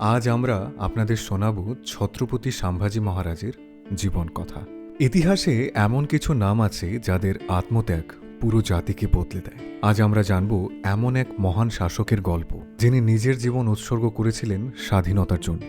আজ আমরা আপনাদের শোনাব ছত্রপতি সম্ভাজি মহারাজের জীবন কথা। ইতিহাসে এমন কিছু নাম আছে যাদের আত্মত্যাগ পুরো জাতিকে বদলে দেয়। আজ আমরা জানব এমন এক মহান শাসকের গল্প, যিনি নিজের জীবন উৎসর্গ করেছিলেন স্বাধীনতার জন্য।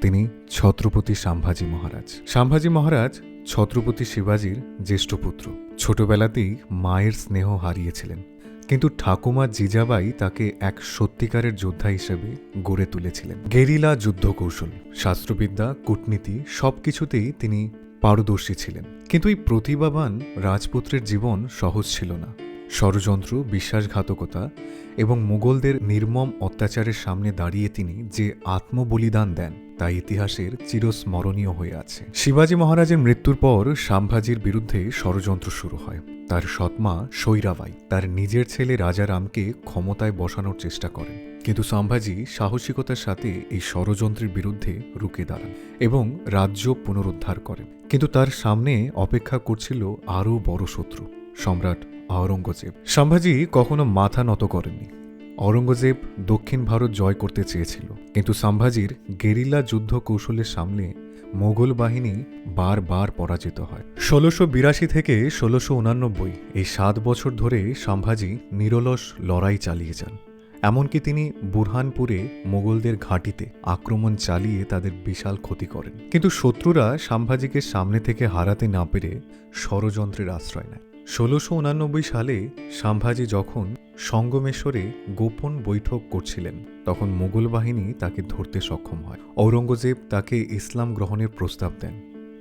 তিনি ছত্রপতি সম্ভাজি মহারাজ। সম্ভাজি মহারাজ ছত্রপতি শিবাজির জ্যেষ্ঠ পুত্র। ছোটবেলাতেই মায়ের স্নেহ হারিয়েছিলেন। কিন্তু ঠাকুমা জিজাবাই তাকে এক সত্যিকারের যোদ্ধা হিসেবে গড়ে তুলেছিলেন। গেরিলা যুদ্ধ কৌশল শাস্ত্রবিদ্যা, কূটনীতি সব কিছুতেই তিনি পারদর্শী ছিলেন। কিন্তু এই প্রতিভাবান রাজপুত্রের জীবন সহজ ছিল না। ষড়যন্ত্র, বিশ্বাসঘাতকতা এবং মুঘলদের নির্মম অত্যাচারের সামনে দাঁড়িয়ে তিনি যে আত্মবলিদান দেন তা ইতিহাসের চিরস্মরণীয় হয়ে আছে। শিবাজী মহারাজের মৃত্যুর পর সাম্ভাজির বিরুদ্ধে ষড়যন্ত্র শুরু হয়। তার সৎমা সৈরাবাই, তার নিজের ছেলে রাজারামকে ক্ষমতায় বসানোর চেষ্টা করেন। কিন্তু সম্ভাজি সাহসিকতার সাথে এই ষড়যন্ত্রের বিরুদ্ধে রুখে দাঁড়ান এবং রাজ্য পুনরুদ্ধার করেন। কিন্তু তার সামনে অপেক্ষা করছিল আরও বড় শত্রু, সম্রাট আওরঙ্গজেব। সম্ভাজি কখনো মাথা নত করেননি। অরঙ্গজেব দক্ষিণ ভারত জয় করতে চেয়েছিল। কিন্তু সাম্ভাজির গেরিলা যুদ্ধ কৌশলের সামনে মোগল বাহিনী বারবার পরাজিত হয়। ষোলোশো বিরাশি থেকে ষোলোশো উনানব্বই, এই সাত বছর ধরে সম্ভাজি নিরলস লড়াই চালিয়ে যান। এমনকি তিনি বুরহানপুরে মোগলদের ঘাঁটিতে আক্রমণ চালিয়ে তাদের বিশাল ক্ষতি করেন। কিন্তু শত্রুরা সম্ভাজিকে সামনে থেকে হারাতে না পেরে ষড়যন্ত্রের আশ্রয় নেয়। ষোলোশো উনানব্বই সালে সম্ভাজি যখন সঙ্গমেশ্বরে গোপন বৈঠক করছিলেন, তখন মুঘল বাহিনী তাকে ধরতে সক্ষম হয়। ঔরঙ্গজেব তাকে ইসলাম গ্রহণের প্রস্তাব দেন,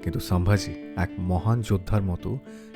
কিন্তু সম্ভাজি এক মহান যোদ্ধার মতো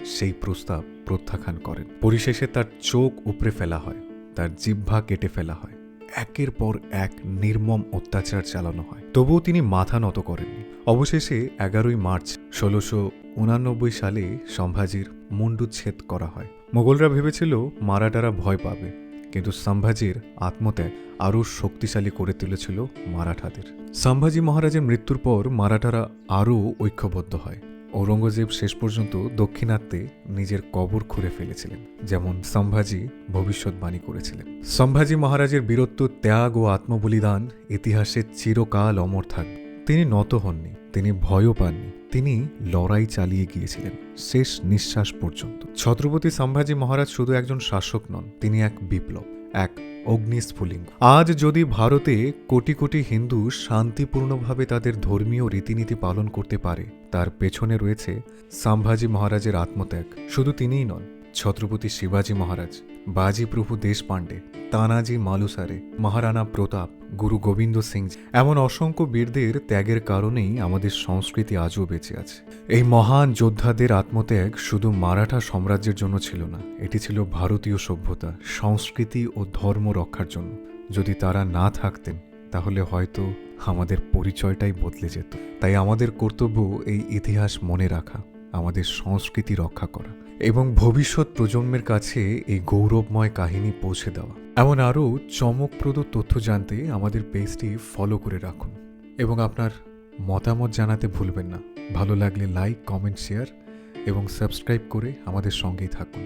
সেই প্রস্তাব প্রত্যাখ্যান করেন। পরিশেষে তার চোখ উপড়ে ফেলা হয়, তার জিহ্বা কেটে ফেলা হয়। একের পর এক নির্মম অত্যাচার চালানো হয়। তবুও তিনি মাথা নত করেননি। অবশেষে এগারোই মার্চ ষোলোশো উনানব্বই সালে সম্ভাজির মুন্ডুচ্ছেদ করা হয়। মোগলরা ভেবেছিল মারাঠারা ভয় পাবে, কিন্তু সম্ভাজির আত্মত্যাগ আরও শক্তিশালী করে তুলেছিল মারাঠাদের। সম্ভাজি মহারাজের মৃত্যুর পর মারাঠারা আরও ঐক্যবদ্ধ হয়। ঔরঙ্গজেব শেষ পর্যন্ত দক্ষিণাত্যে নিজের কবর খুঁড়ে ফেলেছিলেন, যেমন সম্ভাজি ভবিষ্যৎবাণী করেছিলেন। সম্ভাজি মহারাজের বীরত্ব, ত্যাগ ও আত্মবলিদান ইতিহাসে চিরকাল অমর থাকবে। তিনি নত হননি, তিনি ভয়ও পাননি, তিনি লড়াই চালিয়ে গিয়েছিলেন, শেষ নিঃশ্বাস পর্যন্ত। ছত্রপতি সম্ভাজি মহারাজ শুধু একজন শাসক নন, তিনি এক বিপ্লব, এক অগ্নিস্ফুলিঙ্গ। আজ যদি ভারতে কোটি কোটি হিন্দু শান্তিপূর্ণভাবে তাদের ধর্মীয় রীতিনীতি পালন করতে পারে, তার পেছনে রয়েছে সম্ভাজি মহারাজের আত্মত্যাগ। শুধু তিনিই নন, ছত্রপতি শিবাজি মহারাজ বাজি প্রভু দেশপাণ্ডে, তানাজি মালুসারে, মহারানা প্রতাপ, গুরু গোবিন্দ সিং এমন অসংখ্য বীরদের ত্যাগের কারণেই আমাদের সংস্কৃতি আজও বেঁচে আছে। এই মহান যোদ্ধাদের আত্মত্যাগ শুধু মারাঠা সাম্রাজ্যের জন্য ছিল না, এটি ছিল ভারতীয় সভ্যতা, সংস্কৃতি ও ধর্ম রক্ষার জন্য। যদি তারা না থাকতেন, তাহলে হয়তো আমাদের পরিচয়টাই বদলে যেত। তাই আমাদের কর্তব্য এই ইতিহাস মনে রাখা, আমাদের সংস্কৃতি রক্ষা করা। এবং ভবিষ্যৎ প্রজন্মের কাছে এই গৌরবময় কাহিনী পৌঁছে দেওয়া। এমন আরও চমকপ্রদ তথ্য জানতে আমাদের পেজটি ফলো করে রাখুন এবং আপনার মতামত জানাতে ভুলবেন না। ভালো লাগলে লাইক কমেন্ট শেয়ার এবং সাবস্ক্রাইব করে আমাদের সঙ্গেই থাকুন।